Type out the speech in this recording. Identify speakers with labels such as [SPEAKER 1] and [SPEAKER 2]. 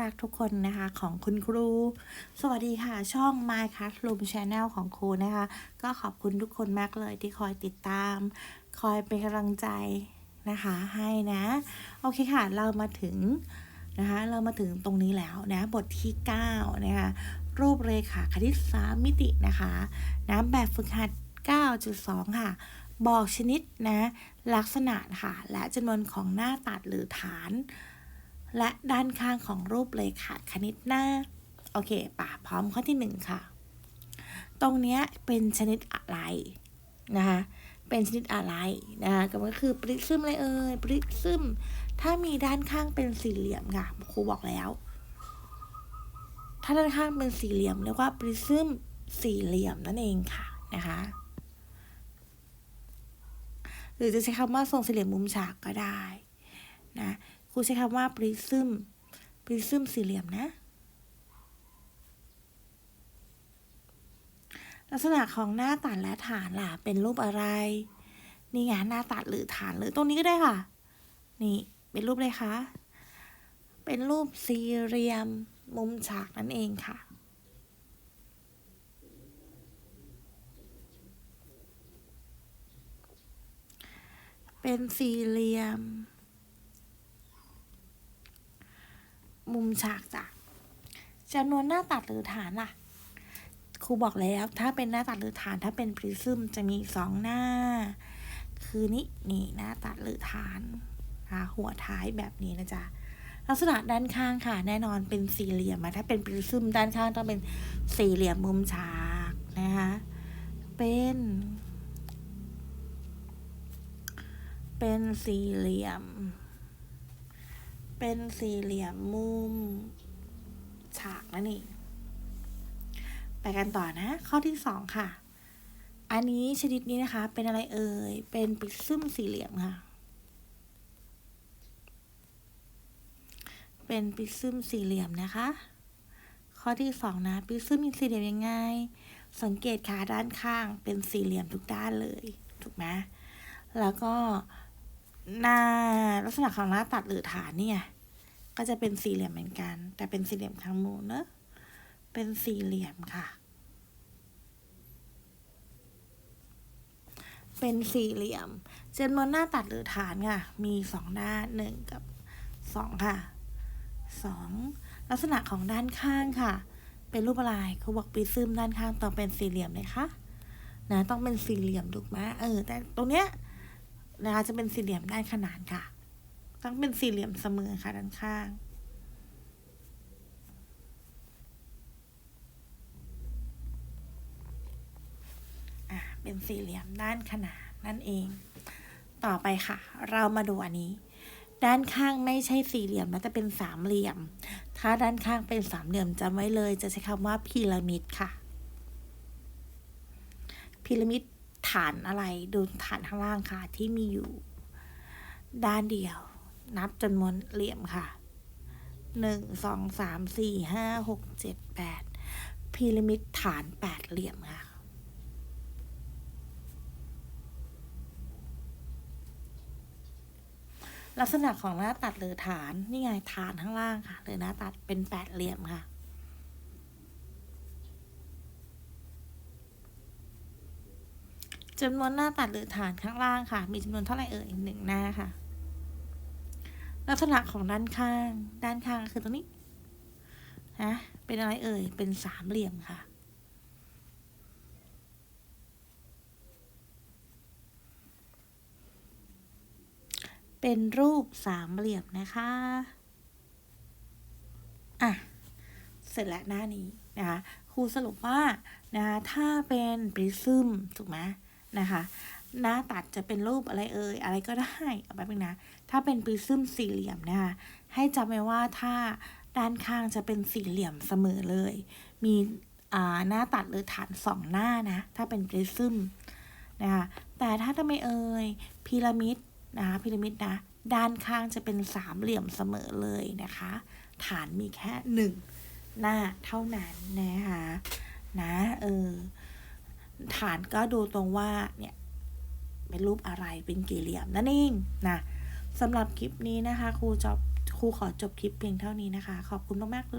[SPEAKER 1] รักทุกคนนะคะของคุณครู สวัสดีค่ะ ช่อง My Classroom Channel ของครูนะคะ ก็ขอบคุณทุกคนมากเลยที่คอยติดตาม คอยเป็นกำลังใจนะคะให้นะ โอเคค่ะ เรามาถึงนะคะ เรามาถึงตรงนี้แล้วนะ บทที่ 9 นะคะ รูปเรขาคณิตสามมิตินะคะนะแบบฝึกหัด 9.2 ค่ะ บอกชนิดนะ ลักษณะค่ะ และจำนวนของหน้าตัดหรือฐาน และด้านข้างของรูปเลขาคณิตหน้า โอเคป่ะพร้อมข้อที่หนึ่งค่ะ ตรงเนี้ยเป็นชนิดอะไรนะคะ เป็นชนิดอะไรนะคะก็คือปริซึมอะไรเอ่ยปริซึม ถ้ามีด้านข้างเป็นสี่เหลี่ยมค่ะ ครูบอกแล้ว ถ้าด้านข้างเป็นสี่เหลี่ยมเรียกว่าปริซึมสี่เหลี่ยมนั่นเองค่ะนะคะหรือจะใช้คำว่าทรงสี่เหลี่ยมมุมฉากก็ได้ ครูใช้คำว่าปริซึมปริซึมสี่เหลี่ยมนะ ลักษณะของหน้าตัดและฐานล่ะ เป็นรูปอะไร นี่ไงหน้าตัดหรือฐานหรือตรงนี้ก็ได้ค่ะ นี่เป็นรูปเลยคะเป็นรูปสี่เหลี่ยมมุมฉากนั่นเองค่ะเป็นสี่เหลี่ยม มุมฉากจ้ะจำนวนหน้าตัดหรือฐานล่ะ ครูบอกแล้วถ้าเป็นหน้าตัดหรือฐานถ้าเป็นปริซึมจะมีสองหน้า คือนี่นี่หน้าตัดหรือฐานนะคะหัวท้ายแบบนี้นะจ๊ะลักษณะด้านข้างค่ะ แน่นอนเป็นสี่เหลี่ยมถ้าเป็นปริซึมด้านข้างต้องเป็นสี่เหลี่ยมมุมฉากนะคะเป็น เป็นสี่เหลี่ยม เป็นสี่เหลี่ยมมุม ฉากนั่นเอง ไปกันต่อนะ ข้อที่สองค่ะ อันนี้ชนิดนี้นะคะ เป็นอะไรเอ่ย เป็นปริซึมสี่เหลี่ยมค่ะ เป็นปริซึมสี่เหลี่ยมนะคะ ข้อที่สองนะ ปริซึมมีสี่เหลี่ยมยังไง สังเกตขาด้านข้างเป็นสี่เหลี่ยมทุกด้านเลย ถูกไหมแล้วก็ หน้าลักษณะของหน้าตัดหรือฐานเนี่ย ก็จะเป็นสี่เหลี่ยมเหมือนกัน แต่เป็นสี่เหลี่ยมทั้งหมดเนอะเป็นสี่เหลี่ยมค่ะ เป็นสี่เหลี่ยมจำนวนหน้าตัดหรือฐานค่ะ มีสองด้านหนึ่งกับสองค่ะสองลักษณะของด้านข้างค่ะ เป็นรูปอะไรครูบอกปีซึมด้านข้างต้องเป็นสี่เหลี่ยมเลยค่ะนะต้องเป็นสี่เหลี่ยมถูกไหมเออ แต่ตรงเนี้ย นะคะ จะเป็นสี่เหลี่ยมด้านขนานค่ะ ต้องเป็นสี่เหลี่ยมเสมอค่ะด้านข้างอะเป็นสี่เหลี่ยมด้านขนานนั่นเอง ต่อไปค่ะ เรามาดูอันนี้ ด้านข้างไม่ใช่สี่เหลี่ยมนะแต่เป็นสามเหลี่ยม ถ้าด้านข้างเป็นสามเหลี่ยมจำไว้เลย จะใช้คำว่าพีระมิดค่ะพีระมิด ฐานอะไรดูฐานข้างล่างค่ะ ที่มีอยู่ด้านเดียว นับจำนวนเหลี่ยมค่ะหนึ่งสองสามสี่ห้าหกเจ็ดแปดพีระมิดฐานแปดเหลี่ยมค่ะ ลักษณะของหน้าตัดหรือฐาน นี่ไงฐานข้างล่างค่ะ หรือหน้าตัดเป็นแปดเหลี่ยมค่ะ จำนวนหน้าตัดหรือฐานข้างล่างค่ะ มีจำนวนเท่าไหร่เอ่ยหนึ่งหน้าค่ะ ลักษณะของด้านข้าง ด้านข้างคือตรงนี้ฮะเป็นอะไรเอ่ย เป็นสามเหลี่ยมค่ะ เป็นรูปสามเหลี่ยมนะคะ อะ เสร็จแล้วหน้านี้นะคะ ครูสรุปว่านะคะถ้าเป็นปริซึมถูกไหม นะคะ หน้าตัดจะเป็นรูปอะไรเอ่ยอะไรก็ได้เอาไปเป็นนะ ถ้าเป็นปริซึมสี่เหลี่ยมนะคะให้จำไว้ว่าถ้าด้านข้างจะเป็นสี่เหลี่ยมเสมอเลย มีอ่าหน้าตัดหรือฐานสองหน้านะ ถ้าเป็นปริซึมนะคะแต่ถ้าทำไมเอ่ยพีระมิดนะคะพีระมิดนะ ด้านข้างจะเป็นสามเหลี่ยมเสมอเลยนะคะ ฐานมีแค่หนึ่งหน้าเท่านั้นนะคะนะเออ ฐานก็ดูตรงว่าเนี่ยเป็นรูปอะไรเป็นกี่เหลี่ยมนั่นเองนะสำหรับคลิปนี้นะคะครูจบคครูขอจบคลิปเพียงเท่านี้นะคะ ขอบคุณมากๆ